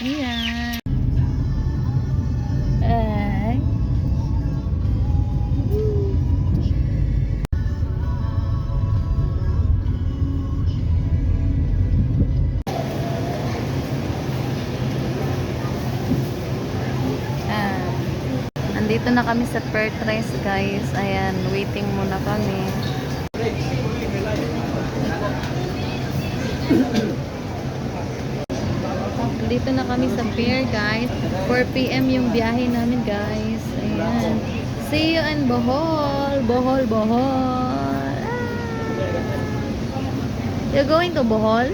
Ayan. Ay. Ah. Andito na kami sa Pertres guys. Ayan, waiting muna kami. Andito na kami sa pier guys. 4pm yung biyahe namin guys. Ayan. See you in Bohol. Bohol, Bohol. Ah. You're going to Bohol?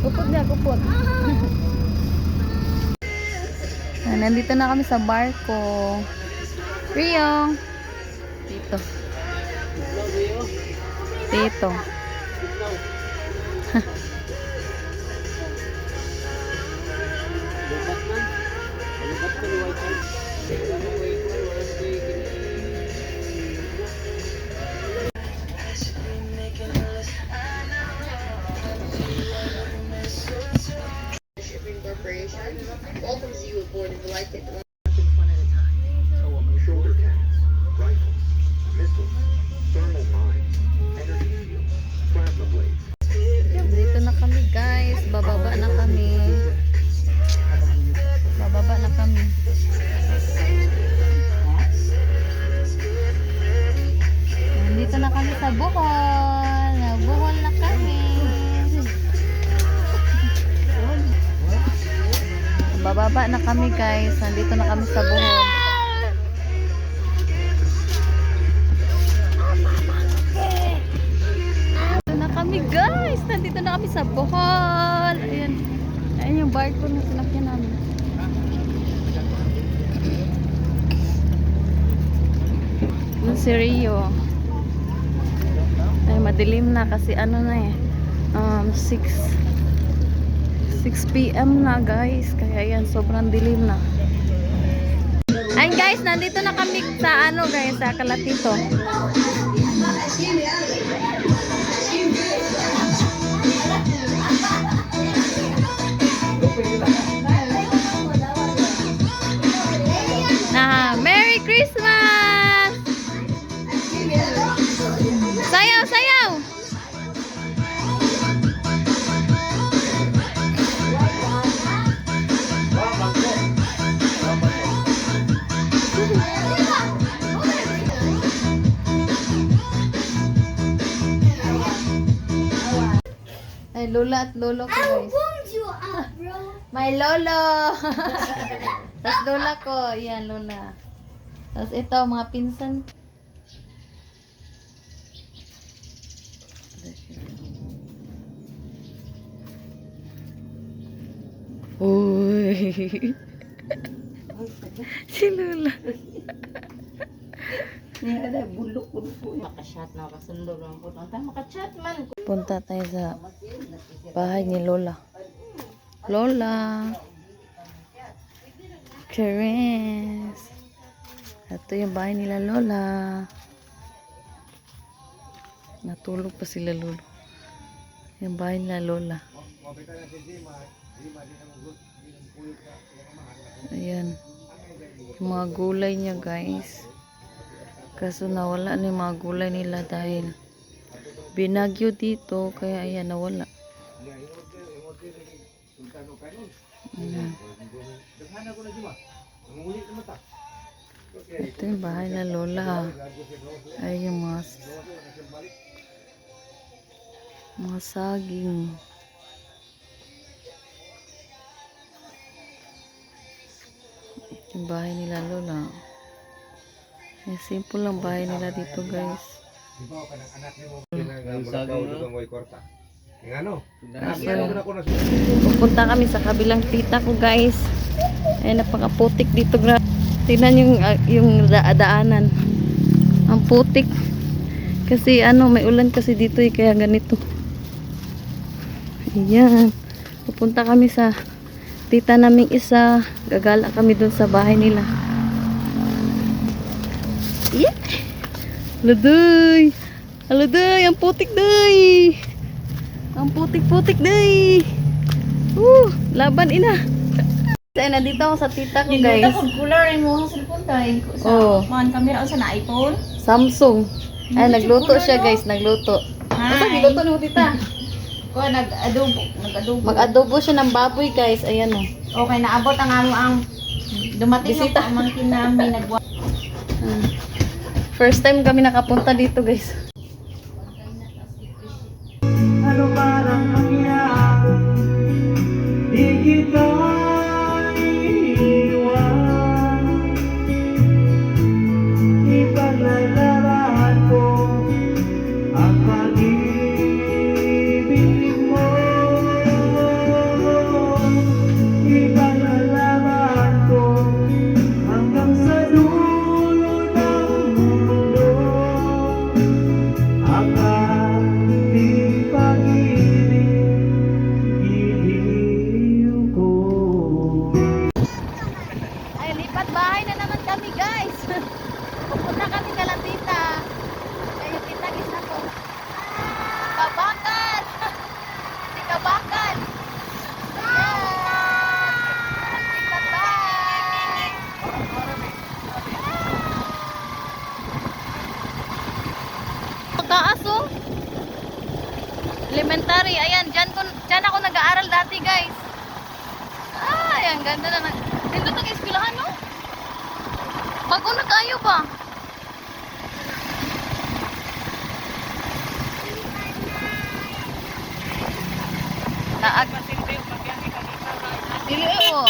Kupot niya, kupot. Ah, nandito na kami sa barko. Rio. Dito. Dito. Bababa na kami guys. Nandito na kami sa Bohol. Nandito na kami guys. Nandito na kami sa Bohol. Ayan. Ayan yung barko na sinakyan namin. Yung si Rio. Ay, madilim na kasi ano na eh. Um, 6 6 p.m. na guys. Kaya yan, sobrang dilim na. Ayun guys, nandito na kami sa ano guys, sa Kalatito. Ay, lola at lolo ko guys. My lolo! Tapos lola ko, yan lola. Tapos ito, mga pinsan. Uy! si lola. Makashot na kasundo lang po. Ang tama makachat man. Punta tayo sa bahay ni Lola. Lola. Cherise. Ito yung bahay nila Lola. Natulog pa sila Lolo. Yung bahay nila Lola. Ayan. Yung mga gulay niya guys. Kaso nawala na yung mga gulay nila dahil binagyo dito kaya ayan nawala. Ito yung bahay na lola ay yung mga mga saging. Yung bahay nila lola ay simple lang bahay nila dito guys? Pupunta kami sa kabilang tita ko guys. Ay napakaputik dito. Tingnan yung ah, yung da- daanan. Ang putik. Kasi ano may ulan kasi dito eh, kaya ganito. Ayan. Pupunta kami sa tita naming isa. Gagala kami dun sa bahay nila. Laday! Aladay! Ang putik day! Ang putik-putik day! Uh! Laban ina! Ay, nandito ako sa tita ko guys. Guys. Kung cooler mo ang cellphone tayo. Sa Oo. man camera o sa na iPhone. Samsung. Ay, nagluto siya no? guys. Nagluto. Basta Hi. giluto ni mo tita. Ko nag-adobo, nag-adobo. Mag-adobo siya ng baboy guys. Ayan oh. Okay, naabot ang amo ang dumating Bisita. ang pamangkin namin nagwa. First time kami nakapunta dito guys. Ang ganda na. Nandito ang ispilahan, no? Bago na kayo ba? Naag. Dili oh.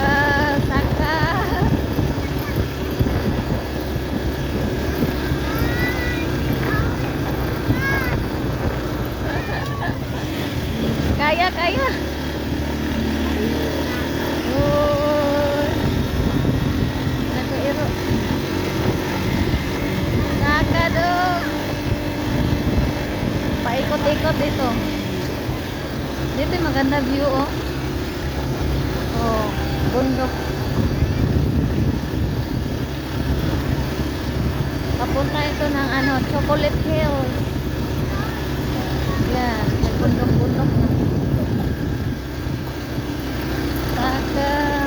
Ah, saka. Kaya, kaya. Uy. Nag-iro. Saka dong. Paikot-ikot dito. Dito yung maganda view, oh. Oh, bundok. Papunta ito ng ano, Chocolate Hills. Yan, bundok-bundok na.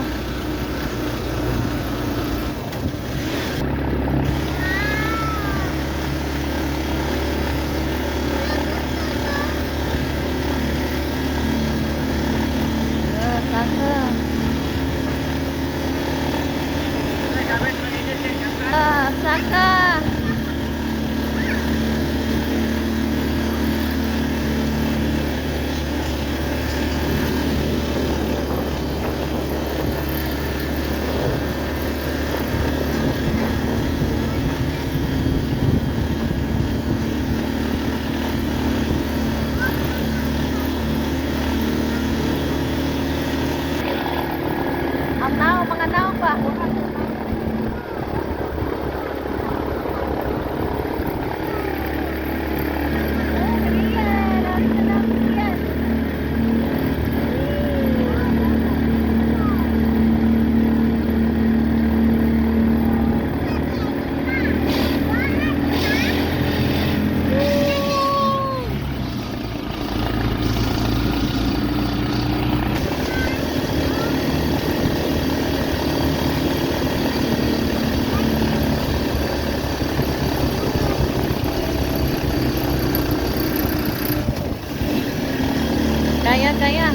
kayak ya.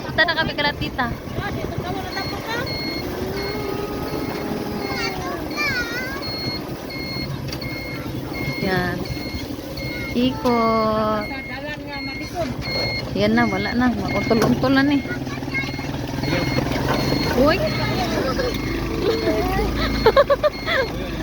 Papunta na kami kala tita. Yan. Ikot. Yan na, wala na. Mautol-untol na ni. Uy.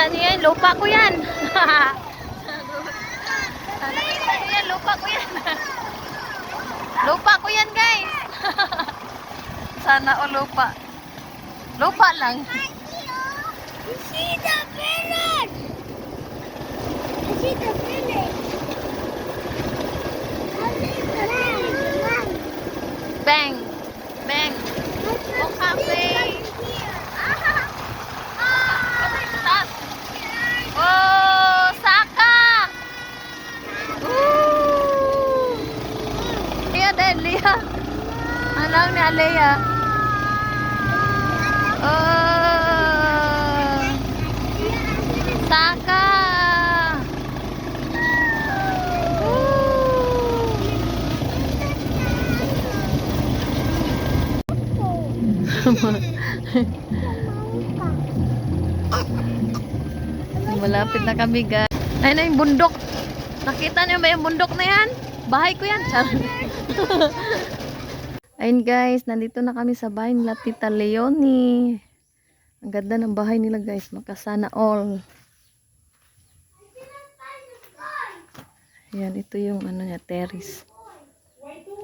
Kita niyo yan, lupa ko yan. Nakita niyo yan, lupa ko yan. lupa ko yan, guys. Sana o lupa. Lupa lang. I see the village! I see the village! Bang. O cafe. Tas. Oh, Saka. Ooh. Lia din, Lia. Alam ni Alea. Oh. Saka. Ooh. Malapit na kami guys. Ayun na yung bundok. Nakita niyo ba yung bundok na yan? Bahay ko yan. Ayun guys, nandito na kami sa bahay nila Tita Leonie. Ang ganda ng bahay nila guys. Makasana all. Ayan, ito yung ano niya, terrace.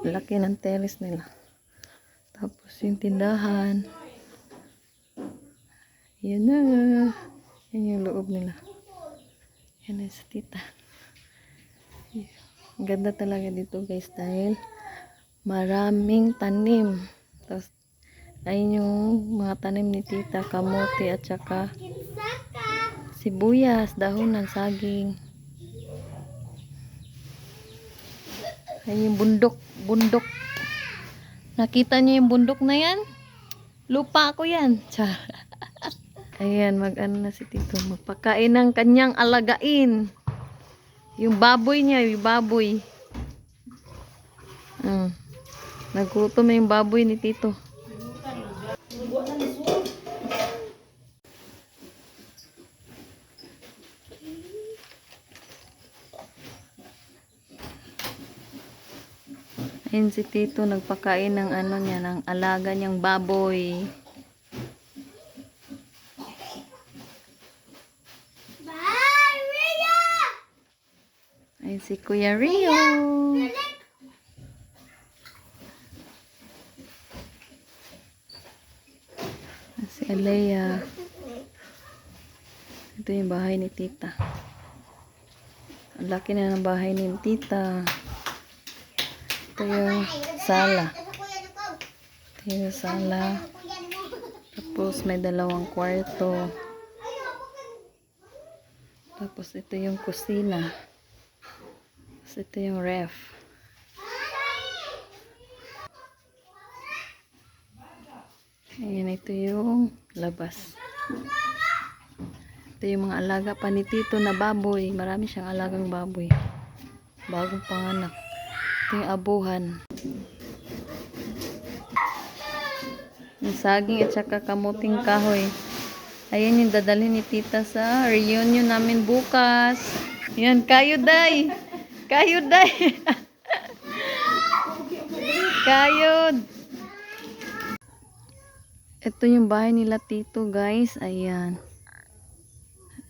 Laki ng terrace nila. Tapos yung tindahan. Yan na. Yan yung loob nila. Yan na sa tita. Ganda talaga dito guys dahil maraming tanim. Tapos ayun yung mga tanim ni tita, kamote at saka sibuyas, dahon ng saging. Ayun yung bundok, bundok. Nakita niyo yung bundok na yan? Lupa ko yan. Char. Ayan, mag-ano na si Tito. Magpakain ng kanyang alagain. Yung baboy niya, yung baboy. Mm. Nagutom na yung baboy ni Tito. Ayun si Tito nagpakain ng ano niya, ng alaga niyang baboy. Si Kuya Rio. Si Alea. Ito yung bahay ni Tita. Ang laki na ng bahay ni Tita. Ito yung sala. Ito yung sala. Tapos may dalawang kwarto. Tapos ito yung kusina. Ito yung ref. Ayan, ito yung labas. Ito yung mga alaga pa ni Tito na baboy. Marami siyang alagang baboy. Bagong panganak. Ito yung abuhan. Yung saging at saka kamuting kahoy. Ayan yung dadalhin ni tita sa reunion namin bukas. Yan, kayo day. Kayo day. Kayod. Ito yung bahay nila tito guys. Ayan.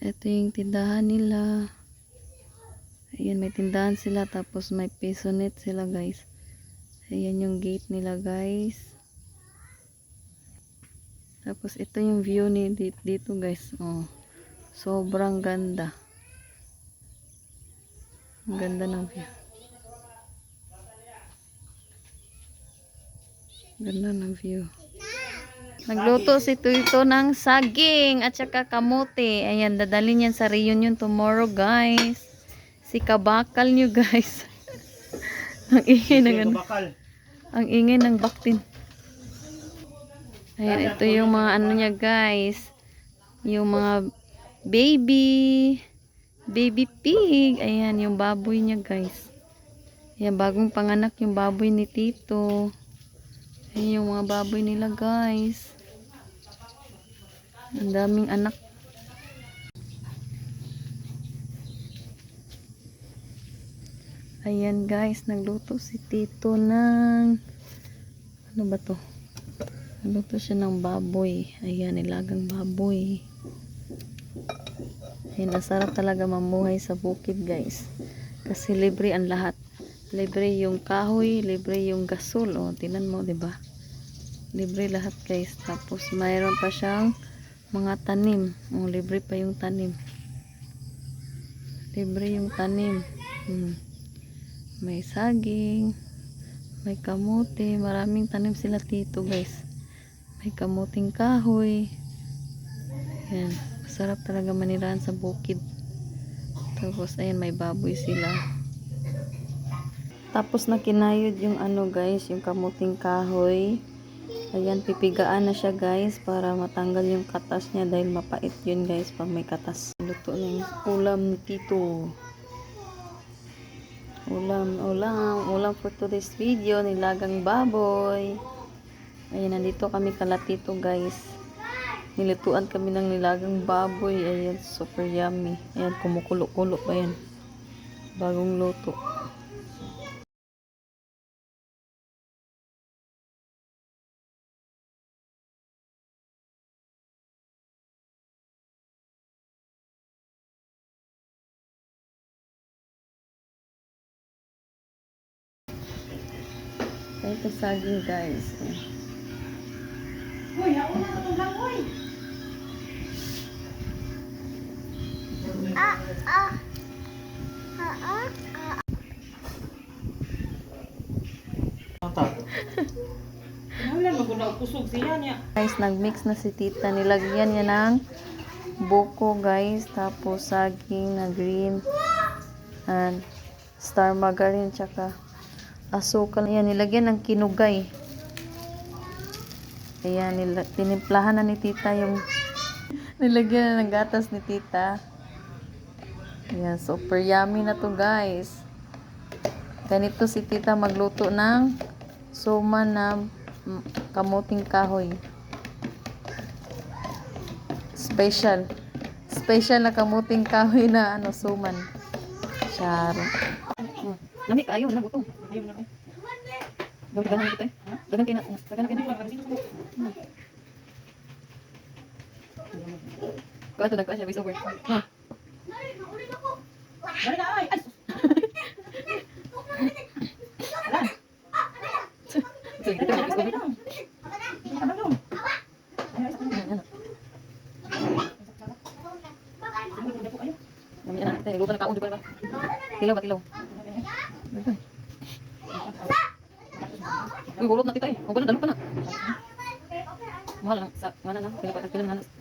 Ito yung tindahan nila. Ayan, may tindahan sila. Tapos may pisonet sila guys. Ayan yung gate nila guys. Tapos ito yung view ni dito guys. Oh. Sobrang ganda. Ang ganda ng view. Ganda ng view. Nagluto si Tuito ng saging at saka kamote. Ayan, dadalhin yan sa reunion tomorrow guys. Si kabakal nyo guys. ang ingay ng ano. Ang ingay ng baktin. Ayan, ito yung mga ano niya guys. Yung mga baby. Baby pig. Ayan, yung baboy niya guys. Ayan, bagong panganak yung baboy ni Tito. Ayan yung mga baboy nila guys. Ang daming anak. Ayan guys, nagluto si Tito ng ano ba to? Nagluto siya ng baboy. Ayan, nilagang baboy. Ayan, nasarap talaga mamuhay sa bukid guys. Kasi libre ang lahat. Libre yung kahoy, libre yung gasol. O, tinan mo, ba? Libre lahat guys. Tapos mayroon pa siyang mga tanim. O, libre pa yung tanim. Libre yung tanim. Hmm. May saging. May kamote. Maraming tanim sila dito guys. May kamuting kahoy. Yan. Masarap talaga manirahan sa bukid. Tapos ayan may baboy sila. Tapos na kinayod yung ano guys, yung kamuting kahoy. Ayan, pipigaan na siya guys para matanggal yung katas niya dahil mapait yun guys pag may katas. Luto na yung ulam Tito. Ulam, ulam, ulam for today's video, nilagang baboy. Ayan, nandito kami kalatito guys. Nilutuan kami ng nilagang baboy. Ayan, super yummy. Ayan, kumukulo-kulo pa yan. Bagong luto. Ito saging guys. Ah, ah. Ah, ah. Guys, nagmix na si tita. Nilagyan niya ng buko guys. Tapos saging na green. And star margarine tsaka asukal. Ayan, nilagyan ng kinugay. Ayan, nila, tinimplahan na ni tita yung nilagyan na ng gatas ni tita. Ayan, super yummy na to guys. Ganito si tita magluto ng suma na kamuting kahoy. Special. Special na kamuting kahoy na ano, suman. Charo. Lami kayo, na gutom. Ayaw na ako. Gawin ka kita eh. Dagan kina. Dagan kina. Kuha ito, nagkuha siya, voice over. Ha? Sige, dito, voice over. Ayan, Mami anak, teh, lupa na kaon juga ba? Tilaw ba tilaw? Uy, gulot na tita eh. Huwag na, dalog ka na. Mahal lang. Sa, mana na? Pila pa, pila na? 20? 20 na